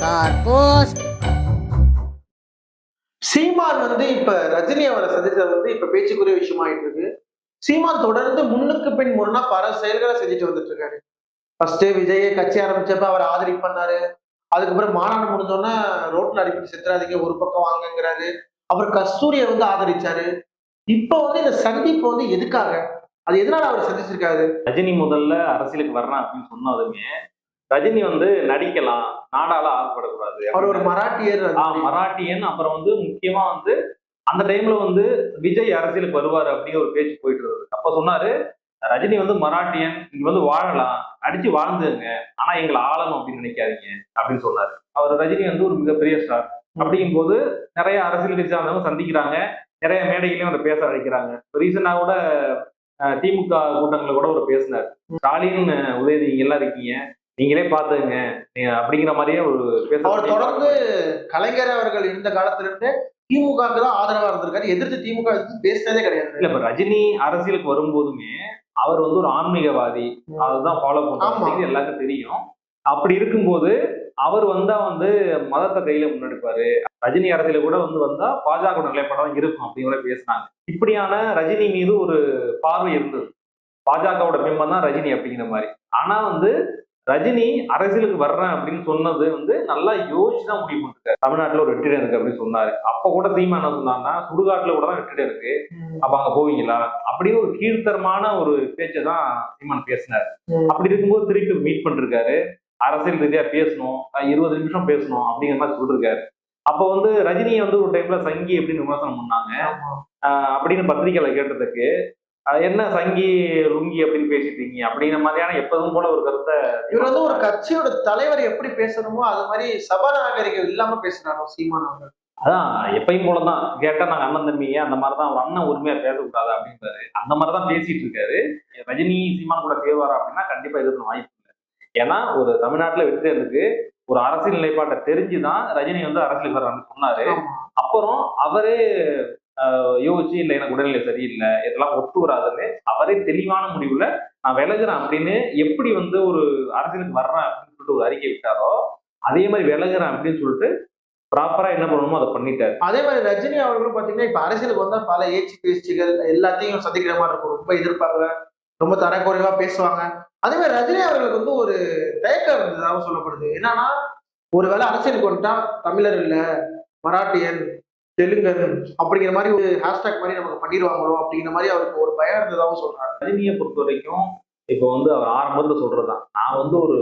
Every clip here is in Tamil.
கார்போஸ். சீமான் வந்து இப்ப ரஜினி அவரை சந்திச்சது வந்து இப்ப பேச்சுக்குரிய விஷயமா ஆயிட்டு இருக்கு. சீமான் தொடர்ந்து முன்னுக்கு பின் முன்னா பல செயல்களை செஞ்சுட்டு வந்துட்டு இருக்காரு. ஃபர்ஸ்ட் விஜயை கட்சி ஆரம்பிச்சப்ப அவர் ஆதரி பண்ணாரு. அதுக்கப்புறம் மாநாடு முடிஞ்சோன்னா ரோட்ல அடிப்பட்டு செத்துறாதீங்க ஒரு பக்கம் வாங்கங்கிறாரு. அவர் கஸ்தூரியை வந்து ஆதரிச்சாரு. இப்ப வந்து இந்த சந்திப்பு வந்து எதுக்காக? அது எதனால அவர் சந்திச்சிருக்காரு? ரஜினி முதல்ல அரசியலுக்கு வர்றேன் அப்படின்னு சொன்னதுமே ரஜினி வந்து நடிக்கலாம் நாடால ஆசைப்படக்கூடாது அவர் ஒரு மராட்டியர் மராட்டியன் அப்புறம் வந்து முக்கியமா வந்து அந்த டைம்ல வந்து விஜய் அரசியலுக்கு வருவாரு அப்படிங்கிற ஒரு பேச்சு போயிட்டு இருந்தது. அப்ப சொன்னாரு ரஜினி வந்து மராட்டியன் இங்க வந்து வாழலாம் அடிச்சு வாழ்ந்துங்க ஆனா எங்களை ஆளணும் அப்படின்னு நினைக்காதீங்க அப்படின்னு சொன்னாரு. அவர் ரஜினி வந்து ஒரு மிகப்பெரிய ஸ்டார் அப்படிங்கும் போது நிறைய அரசியல் கட்சி சார்ந்தவங்க சந்திக்கிறாங்க நிறைய மேடைகளையும் அவரை பேச அழைக்கிறாங்க. ரீசெண்டா கூட திமுக கூட்டங்களில் கூட அவர் பேசினார். ஸ்டாலின் உதயநிதி எல்லாம் இருக்கீங்க நீங்களே பாத்துங்க நீங்க அப்படிங்கிற மாதிரியே ஒரு அவர் தொடர்ந்து கலைஞர் அவர்கள் இருந்த காலத்துல இருந்து திமுகவுக்கு தான் ஆதரவா இருந்திருக்காரு. எதிர்த்து திமுக பேசினதே கிடையாது. இல்ல இப்ப ரஜினி அரசியலுக்கு வரும்போதுமே அவர் வந்து ஒரு ஆன்மீகவாதி. அதுதான் ஃபாலோ. பண்ணுறது எல்லாருக்கும் தெரியும். அப்படி இருக்கும்போது அவர் வந்தா வந்து மதத்தை கையில முன்னெடுப்பாரு. ரஜினி அரசியல கூட வந்து வந்தா பாஜக நிலைப்படம் இருக்கும் அப்படிங்கிற பேசினாங்க. இப்படியான ரஜினி மீது ஒரு பார்வை இருந்தது. பாஜகவோட பிம்பம் தான் ரஜினி அப்படிங்கிற மாதிரி. ஆனா வந்து ரஜினி அரசியலுக்கு வர்றேன் அப்படின்னு சொன்னது வந்து நல்லா யோசிச்சு தான் முடிவு பண்ணிருக்காரு. தமிழ்நாட்டுல ஒரு வெற்றிடம் இருக்கு அப்படின்னு சொன்னாரு. அப்ப கூட சீமா என்ன சொன்னாங்கன்னா சுடுகாட்டுல கூட தான் வெற்றிடம் இருக்கு. அப்ப அங்க போவீங்களா? அப்படின்னு ஒரு கீழ்த்தரமான ஒரு பேச்சை தான் சீமான் பேசினார். அப்படி இருக்கும்போது திருப்பி மீட் பண்ணிருக்காரு. அரசியல் ரீதியா பேசணும். இருபது நிமிஷம் பேசணும் அப்படிங்கிற மாதிரி சொல்லிருக்காரு. அப்ப வந்து ரஜினியை வந்து ஒரு டைம்ல சங்கி அப்படின்னு விமர்சனம் பண்ணாங்க. அப்படின்னு பத்திரிக்கையில கேட்டதுக்கு என்ன சங்கி லுங்கி அப்படின்னு பேசிட்டு இருக்கீங்க? அப்படிங்கிற மாதிரியான எப்போதும் போல ஒரு கருத்தை இவர் வந்து ஒரு கட்சியோட தலைவர் எப்படி பேசணுமோ அது மாதிரி சபாநாகரிகம் இல்லாம பேசுறாரோ சீமான் அவர்கள். அதான் எப்பயும் போலதான். கேட்டா நாங்க அண்ணன் தம்பிங்க அந்த மாதிரிதான். ஒரு அண்ணன் உரிமையா பேசக்கூடாது அப்படின்றாரு. அந்த மாதிரிதான் பேசிட்டு இருக்காரு. ரஜினி சீமான் கூட சேருவாரா அப்படின்னா கண்டிப்பா எதிர்க்க வாய்ப்பு இல்லை. ஏன்னா ஒரு தமிழ்நாட்டுல வெற்றிடத்துக்கு ஒரு அரசியல் நிலைப்பாட்டை தெரிஞ்சுதான் ரஜினி வந்து அரசியலுக்கு வர்றான்னு சொன்னாரு. அப்புறம் அவரே யோசிச்சு இல்லை எனக்கு உடல்நிலை சரியில்லை இதெல்லாம் ஒத்து வராதுன்னு அவரே தெளிவான முடிவுல நான் விலகுறேன் அப்படின்னு எப்படி வந்து ஒரு அரசியலுக்கு வர்றேன் அப்படின்னு சொல்லிட்டு ஒரு அறிக்கை விட்டாரோ அதே மாதிரி விலகுறேன் அப்படின்னு சொல்லிட்டு ப்ராப்பரா என்ன பண்ணணுமோ அதை பண்ணிட்டாரு. அதே மாதிரி ரஜினி அவர்களும் பாத்தீங்கன்னா இப்ப அரசியலுக்கு வந்தா பல ஏச்சு பேச்சுகள் எல்லாத்தையும் சந்திக்கிற மாதிரி இருக்கும். ரொம்ப எதிர்ப்பாங்க ரொம்ப தரக்குறைவா பேசுவாங்க. அதே மாதிரி ரஜினி அவர்களுக்கு வந்து ஒரு தயக்கம் இருந்ததாக சொல்லப்படுது. என்னன்னா ஒருவேளை அரசியலுக்கு வந்துட்டா தமிழர் இல்லை மராட்டியன் தெலுங்கன் அப்படிங்கிற மாதிரி ஒரு ஹேஷ்டாக் மாதிரி நமக்கு பண்ணிடுவாங்களோ அப்படிங்கிற மாதிரி அவருக்கு ஒரு பயம் இருந்ததாகவும் சொல்றாரு ரஜினியை பொறுத்த வரைக்கும் இப்போ வந்து அவர் ஆரம்பத்துல சொல்றதுதான். நான் வந்து ஒரு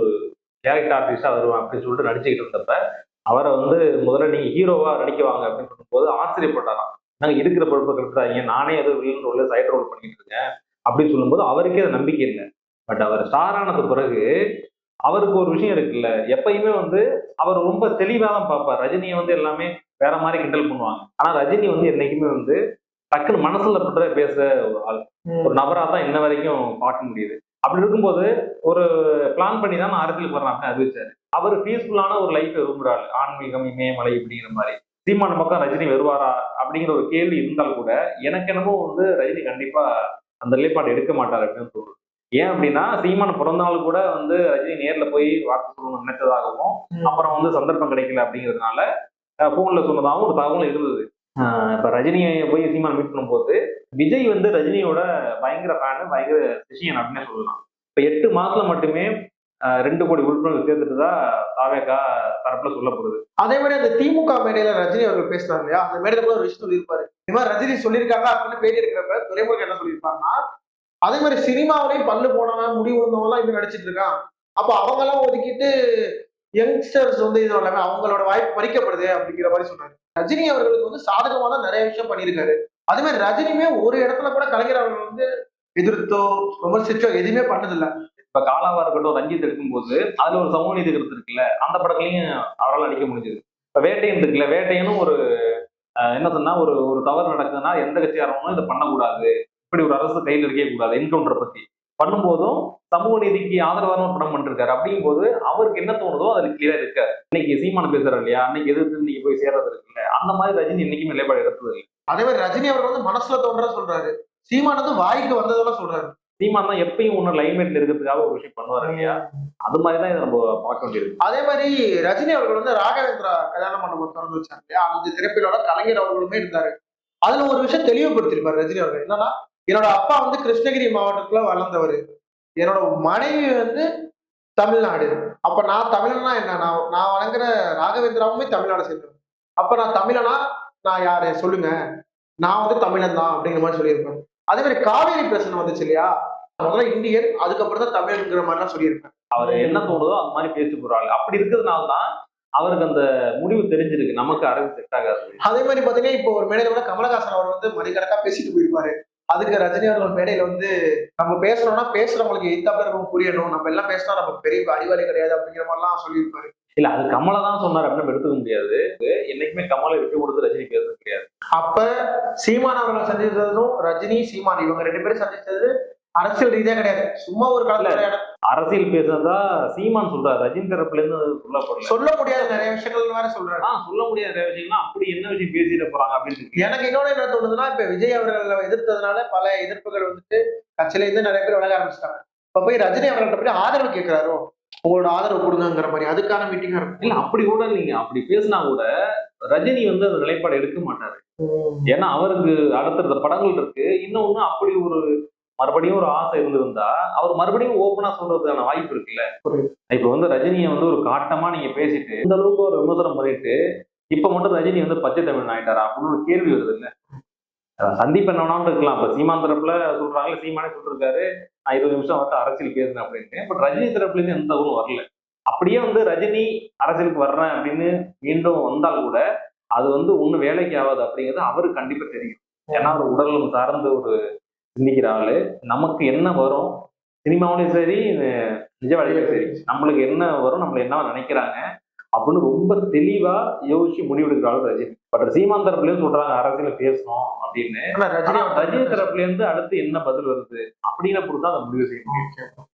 கேரக்டர் ஆர்டிஸ்டா வருவேன் அப்படின்னு சொல்லிட்டு நடிச்சுக்கிட்டு இருந்தப்ப அவரை வந்து முதல்ல நீங்க ஹீரோவா நடிக்குவாங்க அப்படின்னு சொல்லும்போது ஆச்சரியப்பட்டாராம். நாங்க இருக்கிற பொறுப்பை கெடுத்துறாங்க நானே ஏதோ வில்லன் ரோல்ல சைட் ரோல் பண்ணிட்டு இருக்கேன் அப்படின்னு சொல்லும்போது அவருக்கே அது நம்பிக்கை இல்லை. பட் அவர் ஸ்டார் ஆனது பிறகு அவருக்கு ஒரு விஷயம் இருக்குல்ல எப்பயுமே வந்து அவர் ரொம்ப தெளிவாக தான் பார்ப்பார். ரஜினியை வந்து எல்லாமே வேற மாதிரி கிண்டல் பண்ணுவாங்க. ஆனா ரஜினி வந்து என்னைக்குமே வந்து டக்குன்னு மனசுல பண்ற பேச ஒரு ஆள். ஒரு நபரா தான் இன்ன வரைக்கும் பார்க்க முடியுது. அப்படி இருக்கும்போது ஒரு பிளான் பண்ணி தான் நான் வர்றேன் அப்படின்னு அறிவிச்சாரு. அவர் பீஸ்ஃபுல்லான ஒரு லைஃப் விரும்புறாரு. ஆன்மீகம் இமயமலை இப்படிங்கிற மாதிரி. சீமான பக்கம் ரஜினி வருவாரா அப்படிங்கிற ஒரு கேள்வி இருந்தால் கூட எனக்கு என்னமோ வந்து ரஜினி கண்டிப்பா அந்த நிலைப்பாடு எடுக்க மாட்டார் அப்படின்னு தோணுது. ஏன் அப்படின்னா சீமான் பிறந்த நாள் கூட வந்து ரஜினி நேர்ல போய் வார்த்தை சொல்லணும்னு நினைச்சதாகவும் அப்புறம் வந்து சந்தர்ப்பம் கிடைக்கல அப்படிங்கிறதுனால போன்ல சொன்னதாகவும் ஒரு தகவல் இருந்தது. ஆஹ் இப்ப ரஜினியை போய் சீமான் மீட் பண்ணும்போது விஜய் வந்து ரஜினியோட பயங்கர ஃபேனு பயங்கர விஷயம் அப்படின்னே சொல்லலாம். இப்ப எட்டு மாசத்துல மட்டுமே ரெண்டு கோடி உறுப்பினர்கள் சேர்த்துட்டு தாவேகா தரப்புல சொல்லப்படுது. அதே மாதிரி அந்த திமுக மேடையில ரஜினி அவர்கள் பேசுறாங்க இல்லையா? அந்த மேடையில கூட ஒரு விஷயம் சொல்லியிருப்பாரு. இந்த மாதிரி ரஜினி சொல்லியிருக்காங்க அப்படின்னு பேட்டி எடுக்கிறப்ப துறைமுருகன் என்ன சொல்லியிருப்பாங்கன்னா அதே மாதிரி சினிமாவிலையும் பல்லு போனவன் முடி விழுந்தவன் இப்ப நடிச்சிட்டு இருக்கான். அப்போ அவங்கெல்லாம் ஒதுக்கிட்டு யங்ஸ்டர்ஸ் வந்து இது எல்லாமே அவங்களோட வாய்ப்பு பறிக்கப்படுது அப்படிங்கிற மாதிரி சொன்னாரு ரஜினி அவர்களுக்கு வந்து சாதகமா தான் நிறைய விஷயம் பண்ணியிருக்காரு. அதே மாதிரி ரஜினியுமே ஒரு இடத்துல கூட கலைஞர் அவர்கள் வந்து எதிர்த்தோ விமர்சிச்சோ எதுவுமே பண்ணதில்லை. இப்ப காலாவா இருக்கட்டும் ரஞ்சித் எடுக்கும்போது அதுல ஒரு சமூக நீதி கருத்து இருக்குல்ல அந்த படத்துலயும் அவரால் நடிக்க முடிஞ்சது. இப்ப வேட்டையன் இருக்குல்ல வேட்டையனும் ஒரு என்ன சொன்னா ஒரு ஒரு தவறு நடக்குதுன்னா எந்த கட்சியாரவங்களும் இதை பண்ணக்கூடாது. இப்படி ஒரு அரசு கையில் இருக்கவே கூடாது என்கவுண்டர் பத்தி. பண்ணும்போதும் சமூக நீதிக்கு ஆதரவான ஒரு படம் பண்ணிருக்காரு அப்படிங்கும்போது அவருக்கு என்ன தோணுதோ அதுல கிளியரா இருக்காரு. இன்னைக்கு சீமான பேசுறாரு இல்லையா? அன்னைக்கு எதிர்த்து இன்னைக்கு போய் சேர்றது இருக்குல்ல அந்த மாதிரி ரஜினி என்னைக்குமே நிலைப்பாடு எடுத்தது இல்லை. அதே மாதிரி ரஜினி அவர்கள் வந்து மனசுல தோன்றத சொல்றாரு. சீமானது வாய்க்கு வந்ததெல்லாம் சொல்றாரு. சீமான் தான் எப்பயும் ஒண்ணு லைன்மேட்ல இருக்கிறதுக்காக ஒரு விஷயம் பண்ணுவாரு இல்லையா? அது மாதிரி தான் இதை நம்ம பார்க்க வேண்டியிருக்கு. அதே மாதிரி ரஜினி அவர்கள் வந்து ராகவேந்திரா கல்யாண மண்டபம் திறந்து வச்சாங்க இல்லையா? அந்த திரைப்பிலோட கலைஞர் அவர்களுமே இருந்தாரு. அதுல ஒரு விஷயம் தெளிவுபடுத்திருப்பாரு ரஜினி அவர்கள். என்னன்னா என்னோட அப்பா வந்து கிருஷ்ணகிரி மாவட்டத்துல வளர்ந்தவர். என்னோட மனைவி வந்து தமிழ்நாடு. அப்ப நான் தமிழனா என்ன? நான் நான் வணங்குற ராகவேந்திராவுமே தமிழ்நாடு சேர்ந்தவன் அப்ப நான் தமிழனா? நான் யாரு? சொல்லுங்க. நான் வந்து தமிழன் தான் அப்படிங்கிற மாதிரி சொல்லியிருப்பேன். அதே மாதிரி காவேரி பிரச்சனை வந்துச்சு இல்லையா? முதல்ல இந்தியன் அதுக்கப்புறம் தான் தமிழ்ங்கிற மாதிரிலாம் சொல்லியிருப்பேன். அவர் என்ன தோணுதோ அந்த மாதிரி பேசி போறாங்க அப்படி இருக்கிறதுனால தான் அவருக்கு அந்த முடிவு தெரிஞ்சிருக்கு. நமக்கு அரசு செட் ஆகாது. அதே மாதிரி பாத்தீங்கன்னா இப்போ ஒரு மேடையில கூட கமலஹாசன் அவர் வந்து மணிக்கணக்கா பேசிட்டு போயிருப்பாரு. அதுக்கு ரஜினி அவர்கள் மேடையில வந்து நம்ம பேசுறோம்னா பேசுறவங்களுக்கு எய்த்தாப்புல இருக்கவங்க புரியணும்? நம்ம எல்லாம் பேசினா நமக்கு பெரிய அறிவாளி கிடையாது அப்படிங்கிற மாதிரிலாம் சொல்லியிருப்பாரு. இல்ல அது கமலை தான் சொன்னார் அப்படின்னு நம்ம எடுத்துக்க முடியாது. என்னைக்குமே கமலை விட்டு கொடுத்து ரஜினி பேசுறது கிடையாது. அப்ப சீமான் அவர்கள் சந்திச்சதும் ரஜினி சீமான் இவங்க ரெண்டு பேரும் சந்திச்சது அரசியல் ரீதியா கிடையாது. சும்மா ஒரு காலத்துல அரசியல் பேசுனதா சீமான் சொல்றாரு. ரஜினி தரப்புல இருந்து சொல்லப்படல. சொல்ல முடியாத. நிறைய விஷயங்கள் வேற சொல்றாரு. ஆ சொல்ல முடியாத. நிறைய விஷயம்னா அப்படி என்ன விஷயம் பேசிட போறாங்க அப்படின்னு. எனக்கு இன்னொன்னு என்ன தோணுதுன்னா இப்ப விஜய் அவர்களை எதிர்த்ததுனால பல எதிர்ப்புகள் வந்துட்டு கட்சியில இருந்து நிறைய பேர் விலக ஆரம்பிச்சிட்டாங்க. இப்ப போய் ரஜினி அவர்கள்ட்ட போய் ஆதரவு கேட்கிறாரோ உங்களோட ஆதரவு கொடுங்கிற மாதிரி. அதுக்கான மீட்டிங்கா இருக்கும். இல்ல அப்படி கூட இல்லைங்க அப்படி பேசினா கூட ரஜினி வந்து அந்த நிலைப்பாடு எடுக்க மாட்டாரு. ஏன்னா அவருக்கு அடுத்தடுத்த படங்கள் இருக்கு. இன்னொன்னு அப்படி ஒரு மறுபடியும் ஒரு ஆசை இருந்திருந்தா அவர் மறுபடியும் ஓப்பனா சொல்றதுக்கான வாய்ப்பு இருக்குல்ல. இப்ப வந்து ரஜினியை வந்து ஒரு காட்டமா நீங்க பேசிட்டு இந்த அளவுக்கு ஒரு விமர்சனம் பண்ணிட்டு இப்ப மட்டும் ரஜினி வந்து பச்சை தமிழ் ஆயிட்டாரா? அப்படின்னு ஒரு கேள்வி வருது இல்ல? சந்தீப் என்னன்னு இருக்கலாம். இப்ப சீமான் தரப்புல சொல்றாங்க சீமானே சொல்லிருக்காரு. நான் இருபது நிமிஷம் வந்து அரசியல் பேசுறேன் அப்படின்னு பட் ரஜினி தரப்புல இருந்து எந்த தகவலும் வரல. அப்படியே வந்து ரஜினி அரசியலுக்கு வர்றேன் அப்படின்னு மீண்டும் வந்தால் கூட அது வந்து ஒண்ணு வேலைக்கு ஆகாது அப்படிங்கிறது அவருக்கு கண்டிப்பா தெரியும். ஏன்னா ஒரு உடல் சார்ந்த ஒரு சிந்திக்கிற ஆளு நமக்கு என்ன வரும்? சினிமாவிலையும் சரி நிஜ வாழ்க்கையிலும் சரி நம்மளுக்கு என்ன வரும் நம்மள என்ன நினைக்கிறாங்க? அப்படின்னு ரொம்ப தெளிவா யோசிச்சு முடிவெடுக்கிற ஆளு ரஜினி. பட் சீமான் தரப்புலயும் சொல்றாங்க அரசியல் பேசணும் அப்படின்னு. ரஜினி ரஜினி தரப்புல இருந்து அடுத்து என்ன பதில் வருது? அப்படிங்கிற பொறுத்து அந்த முடிவு செய்ய முடியும்